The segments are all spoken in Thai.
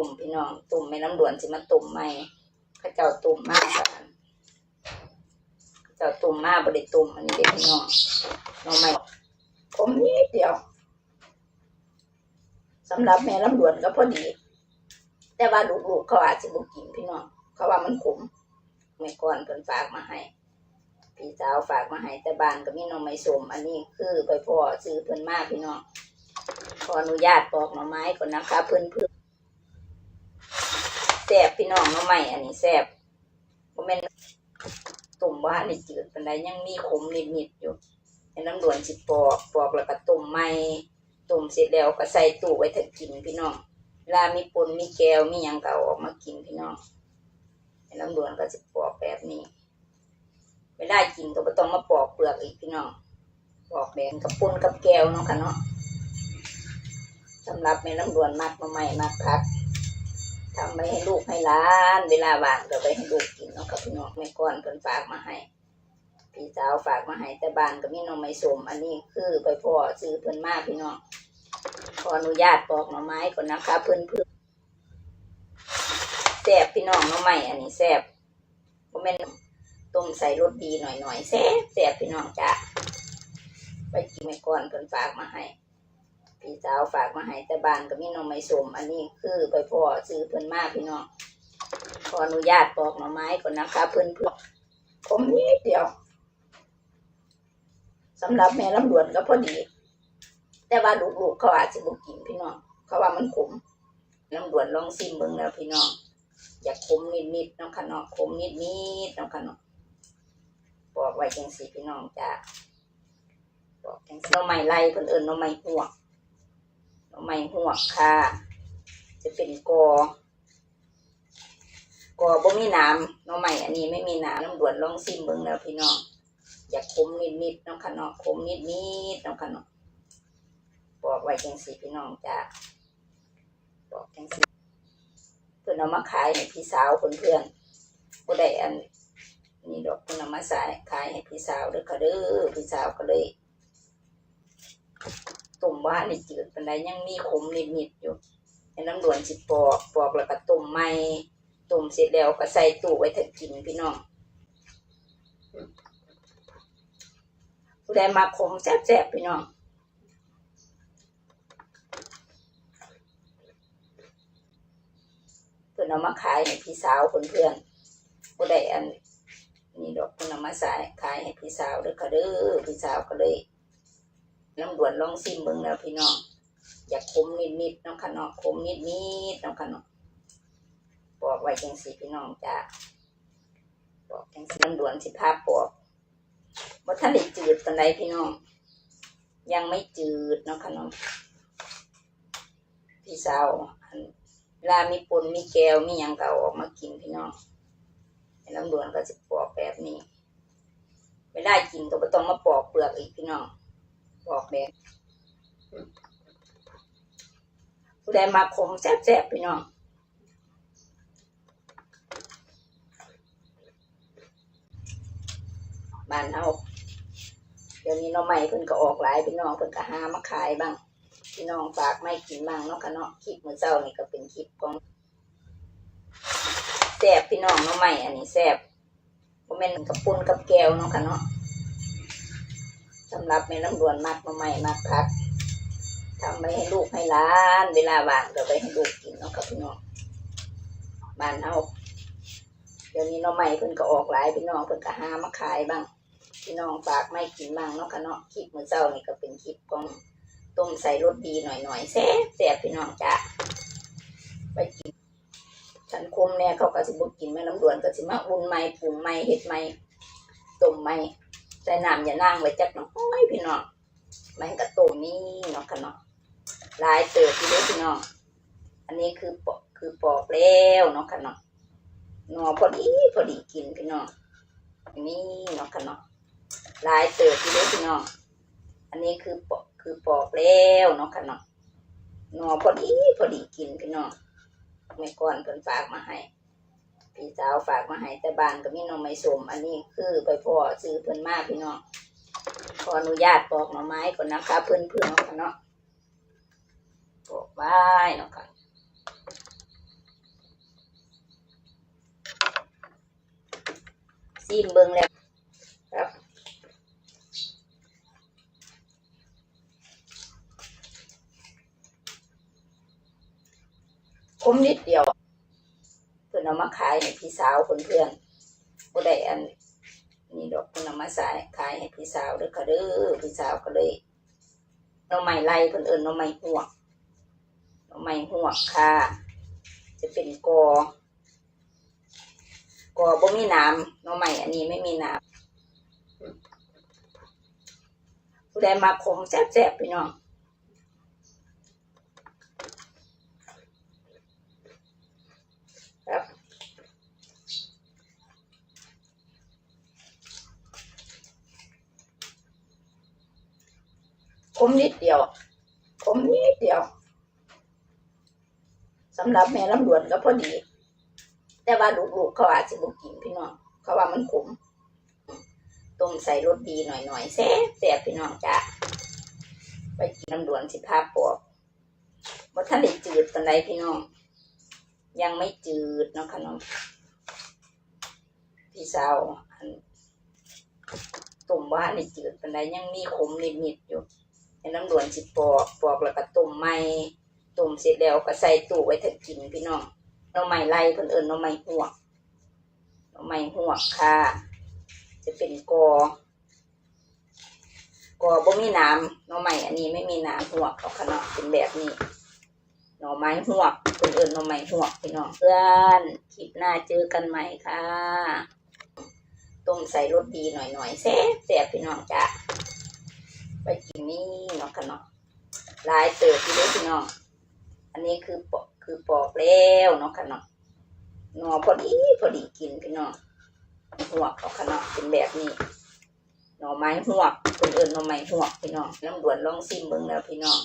ตุ่มพี่น้อง ตุ่มแม่น้ำด่วนสิมาตุ่มใหม่ข้าเจ้าตุ่มมากกันเขาเจ้าตุ่มมากบริตุ่มอันนี้เด็กพี่น้องน้องใหม่ผมนิดเดียวสำหรับแม่น้ำด่วนก็พอดี แต่ว่าลูกๆเขาอาจจะบุกินพี่น้องเขาว่ามันขมแม่ก่อนเพิ่นฝากมาให้พี่สาวฝากมาให้แต่บ้านก็มีหน้องไม้สมอันนี้คือไปพ่อซื้อเพิ่นมาพี่น้องขออนุญาตปอกหน่อไม้ก่อนนะคะเพิ่นเพิ่น แซ่บพี่น้องน่อไม้อันนี้แซ่บบ่แม่นตุ่มว่าในจืดปานใดยังมีขมนิดๆอยู่ให้น้ำด่วนสิปอกปอกแล้วก็ต้มใหม่ต้มเสร็จแล้วก็ใส่ตู้ไว้ถ้ากินพี่น้องเวลามีปนมีแก้วมียังเก็เอาออกมากินพี่น้องให้น้ำด่วนก็สิปอกแบบนี้เวลากินก็บ่ต้องมาปอกเปลือกอีกพี่น้องปอกแดงกับปุนกับแก้วเนาะค่ะเนาะสำหรับแม่ลำดวนมักมาใหม่มักพัก ทำไปให้ลูกให้ล้าน เวลาว่างก็ไปให้ลูกกินเนาะค่ะพี่น้องแม่ก้อนเพิ่นฝากมาให้พี่สาวฝากมาให้แต่บ้านก็มีน้องไม้สมอันนี้คือไปพ่อซื้อเพิ่นมากพี่น้องขออนุญาตปอกหน่อไม้ก่อนนะคะเพิ่นเพิ่นแซ่บพี่น้องหน่อไม้อันนี้แซ่บบ่แม่นต้มใส่รสดีหน่อยๆแซ่บแซ่บพี่น้องจ้ะไปกินไปก่อนเพิ่นฝากมาให้ พี่สาวฝากมาให้แต่บานก็มีหน้องไม้สมอันนี้คือไปพ่อซื้อเพิ่นมาพี่น้องขออนุญาตปอกหน่อไม้ก่อนนะคะเพิ่นเพิ่นผมนิดเดียวสำหรับแม่ลำดวนก็พอดี แต่ว่าลูกๆเขาอาจจะบ่กินพี่น้องเขาว่ามันขมลำดวนลองซิมเบิ่งแล้วพี่น้องอยากขมนิดๆน้องขนมขมนิดๆน้องขนมบอกไว้จังสีพี่น้องจ้าบอกจังสีหน้องไม้ไล่เพิ่นเอิญน้องไม้หวง ไม้หวค่ะ จะเป็นกอกอบ่มีน้ำน้องไม้อันนี้ไม่มีน้ำน้ำด่วนลองซิมเบิ่งแล้วพี่น้องอยากขมนิดๆเน้องขนมขมนิดๆเน้องขนมบอกไว้จังสีพี่น้องจ้าบอกจังสีเพื่อนเอามาขายให้พี่สาวเพื่อนๆก็ได้อันนี่ดอกเพื่อนเอามาใส่ขายให้พี่สาวด้อค่ะเด้อพี่สาวก็เลย ต้มว่านี่จืดปันใดยังมีขมนิดๆอยู่ให้น้ำด่วนสิปอกปอกแล้วก็ต้มใหม่ต้มเสร็จแล้วก็ใส่ตู้ไว้ถ้ากินพี่น้องผู้ใดมาขมแซ่บๆพี่น้องเพื่อนเอามาขายให้พี่สาวเพื่อนๆก็ได้อันนี่ดอกเพื่อนเอามาใส่ขายให้พี่สาวด้อค่ะเด้อพี่สาวก็เลย น้ำด่วนลองซิมเบิ่งแล้วพี่น้องอยากขมนิดๆเน้องค่ะเนาะขมนิดๆเน้องค่ะเนาะบอกไว้จังสีพี่น้องจ้าบอกจังสีน้ำด่วนสิภาพบอกว่าท่านได้จืดปานใดพี่น้องยังไม่จืดนาะค่ะเนาะพี่สาวเวลามีปนมีแก้วมียังก็เอาออกมากินพี่น้องไอ้ลำดวนก็จะปอกแบบนี้เวลากินก็ไม่ต้องมาปอกเปลือกอีกพี่น้อง ปอกแบบผู้ใดมาขมแซ่บๆพี่น้องบ้านเฮาเดี๋ยวนี้น้องใหม่เพิ่นก็ออกหลายพี่น้องเพิ่นก็หามาขายบ้าง พี่น้องฝากไม่กินบ้างเนาะค่ะเนาะคลิปมือเช้านี่ก็เป็นคลิปของแซ่บพี่น้องเนาะใหม่อันนี้แซ่บบ่แม่นกับปุ้นกับแก้วเนาะค่ะเนาะ สำหรับแม่น้ำดวนมักมาใหม่มักพักทำไปให้ลูกให้หล้าน เวลาว่างก็ไปให้ลูกกินเนาะค่ะพี่น้องบ้านเฮาเดี๋ยวนี้เนาะใหม่เพิ่นก็ออกหลายพี่น้องเพิ่นก็หามาขายบ้างพี่น้องฝากไม่กินบ้างเนาะค่ะเนาะคลิปมื้อเช้านี่ก็เป็นคลิปของต้มใส่รสดีหน่อยๆแซ่บแซ่บพี่น้องจ้ะไปกินฉันคมแน่เขาก็สิบุกินแม่น้ำดวนก็สิมาอุ่นใหม่ปรุงใหม่เฮ็ดใหม่ต้มใหม่ ส่น้ำอย่านั่งไว้จักน้อยพี่น้องมันก็ต้มนี่เนาะค่ะเนาะลายเติบพี่เด้อพี่น้องอันนี้คือปอกคือปอกแล้วเนาะค่ะเนาะหนอพอดีพอดีกินพี่น้องนี่เนาะค่ะเนาะลายเติบพี่เด้อพี่น้องอันนี้คือปอกคือปอกแล้วเนาะค่ะเนาะหนอพอดีพอดีกินพี่น้องแม่ก่อนเพิ่นฝากมาให้ พี่สาวฝากมาให้แต่บานกับมีนมไม่สม อันนี้คือไปพ่อซื้อเพิ่นมากพี่น้องขออนุญาตปอกหน่อไม้ก่อนนะคะเพื่อนเพื่อนค่เนาะปอกไว้เนาะค่ะซีมเบิ้งแล้วครับคมนิดเดียว เพิ่นเอามาขายให้พี่สาวเพื่อนๆบ่ได้อันนี่ดอกเพิ่นเอามาสายขายให้พี่สาวเด้อค่ะเด้อพี่สาวก็เลยน่อไม้ไล่เพิ่นเอิ้นน่อไม้หวกหน่อไม้หวค่ะ จะเป็นกอกอบ่มีน้ำน่อไม้อันนี้ไม่มีน้ำผู้ใดมาคมแซ่บๆพี่น้องครับ มนิดเดียวคมนิดเดียวสำหรับแม่ลำดวนก็พอดี แต่ว่าลูกๆเขาอาจจะบุกินพี่น้อง เขาว่ามันขมต้มใส่รสดีหน่อยๆแซ่บแซ่บพี่น้องจ้ะไปกินลำดวนสิภาพปอกว่าท่านได้จืดตอนใดพี่น้อง ยังไม่จืดเนาะค่ะน้องพี่สาวอันต้มว่าในจืดปานใดยังมีขมนิดๆอยู่ ให้น้ำด่วนสิปอกปอกแล้วก็ต้มใหม่ต้มเสร็จแล้วก็ใส่ตู้ไว้ถ้ากินพี่น้องหน้องใหม่ไล่เพิ่นเอิ้นหน้องใหม่หวหน้องใหม่หวค่ะ จะเป็นกอกอบ่มีน้ำหน้องใหม่อันนี้ไม่มีน้ำหัวกเอาขนาดเป็นแบบนี้หน่อไม้หวกคนอื่นหน่อไม้หวกพี่น้องเพื่อนคลิปหน้าเจอกันใหม่ค่ะต้มใส่รสดีหน่อยๆแซ่บแซ่บพี่น้องจ้ะ ไปกินนี่เนาะค่ะเนาะลายเติบพี่ด้วยพี่น้องอันนี้คือปอกคือปอกแล้วเนาะค่ะเนาะหนอพอดีพอดีกินพี่น้องหวเอาค่ะเนาะเป็นแบบนี้หน่อไม้หวคนอื่นหน่อไม้หวพี่น้องน้ำด่วนลองซิมเบิ่งแล้วพี่น้อง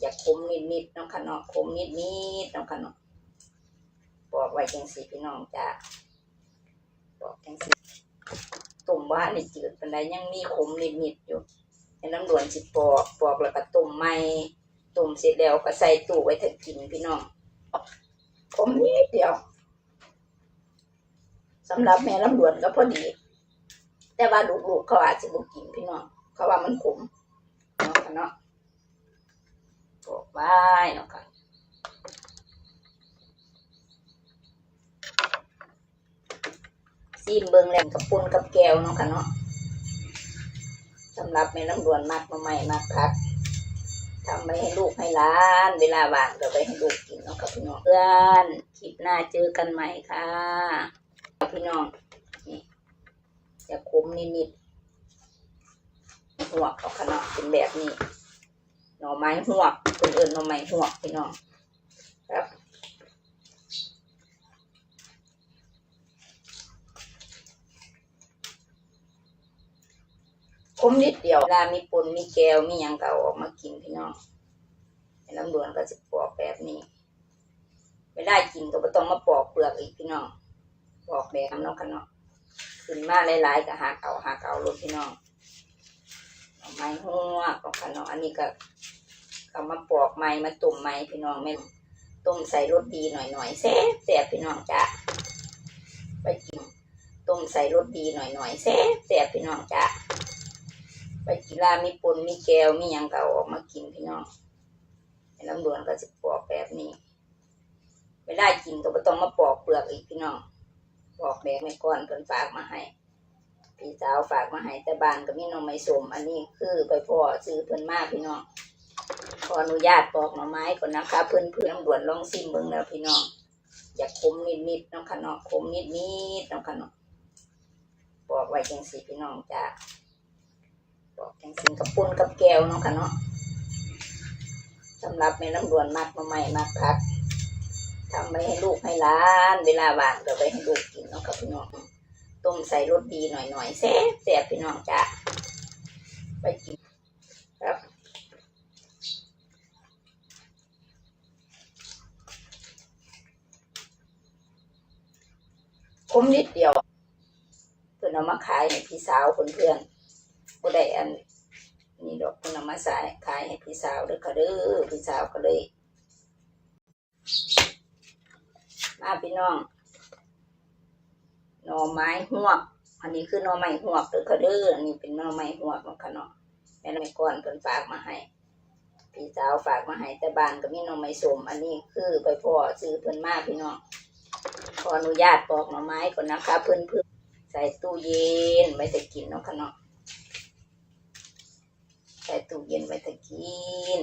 อยากคมนิดๆน้องขนมคมนิดๆน้องขนมบอกไว้จังสีพี่น้องจ้าบอกจังสีต้มว่าในจืดเปันใดยังมีขมนิดๆอยู่ ในน้ำด่วนสิปอกปอกแล้วก็ต้มใหม่ต้มเสร็จแล้วก็ใส่ตู้ไว้ถ้ากินพี่น้องขมนิดเดียวสำหรับแม่ลำดวนก็พอดี แต่ว่าลูกๆเขาอาจจะบ่กินพี่น้องเขาว่ามันขมเนาะค่ะเนาะบอกไว้เนาะค่ะซีมเบิงแหล่งกับปุนกับแก้วเนาะค่ะเนาะ สำหรับแม่น้ำดวนมากมาใหม่มากพักทำไปให้ลูกให้หล้าน เวลาว่างก็ไปให้ลูกกินเนาะค่ะพี่น้องเพื่อนคลิปหน้าเจอกันใหม่ค่ะพี่น้องนี่จะคมนิดๆหัวเอาขนาดเป็นแบบนี้หน่อไม้หัวคนอื่นหน่อไม้หัวพี่น้องครับ มนิดเดียวเวลามีปนมีแก้วมียังเก็เอาออกมากินพี่น้องให้ลำดวนก็จะปอกแบบนี้ไม่ได้กินก็ไม่ต้องมาปอกเปลือกอีกพี่น้องปอกแบบน้ำน้องขนมขึ้นมาหลายๆก็หาเก่าหาเก่าลดพี่น้องไม้หัวของขนมอันนี้ก็เอามาปอกไม้มาตุ่มไม้พี่น้องแม่ต้มใส่รสดีหน่อยๆแซ่บแซ่บพี่น้องจ้ะไปกินต้มใส่รสดีหน่อยๆแซ่บแซ่บพี่น้องจ้ะ ไปกินลามีปนมีแก้วมียังเก็เอาออกมากินพี่น้องให้ลำดวนก็จะปอกแบบนี้ไม่ได้กินก็ไม่ต้องมาปอกเปลือกอีกพี่น้องปอกแบบไม่ก้อนเพิ่นฝากมาให้พี่สาวฝากมาให้แต่บานก็มีนมไม้สมอันนี้คือไปพ่อซื้อเพิ่นมาพี่น้องขออนุญาตปอกหน่อไม้ก่อนนะคะเพื่อนเพื่อนด่วนลองซิมเบิ้งแล้วพี่น้องอยากคมนิดนิดน้องขนมคมนิดนิดน้องขนมปอกไว้จังสีพี่น้องจ้า ปอกจังสีกับปุนกับแก้วเน้องขนมสำหรับแม่น้ำด่วนมักมาใหม่มักพักทำไปให้ลูกให้ล้าน เวลาว่างก็ไปให้ลูกกินเนาะครับพี่น้องต้มใส่รสดีหน่อยๆแซ่บแซ่บพี่น้องจ้าไปกินครับคมนิดเดียวเพิ่นเอามาขายให้พี่สาวเพื่อน บ่ได้อันนี่ดอกเพิ่นเอามาสายขายให้พี่สาวเด้อค่ะเด้อพี่สาวก็เลยมาพี่น้องหน่อไม้หวก อันนี้คือหน่อไม้หวกเด้อค่ะเด้ออันนี้เป็นหน่อไม้หวกเนาะค่ะเนาะแม่น้อยก่อนเพิ่นฝากมาให้พี่สาวฝากมาให้แต่บ้านก็มีหน่อไม้สมอันนี้คือไปพ่อซื้อเพิ่นมาพี่น้องขออนุญาตปอกหน่อไม้ก่อนนะคะเพิ่นเพิ่นใส่ตู้เย็นไว้จะกินเนาะค่ะเนาะ ใส่ตู้เย็นไว้ตะกิน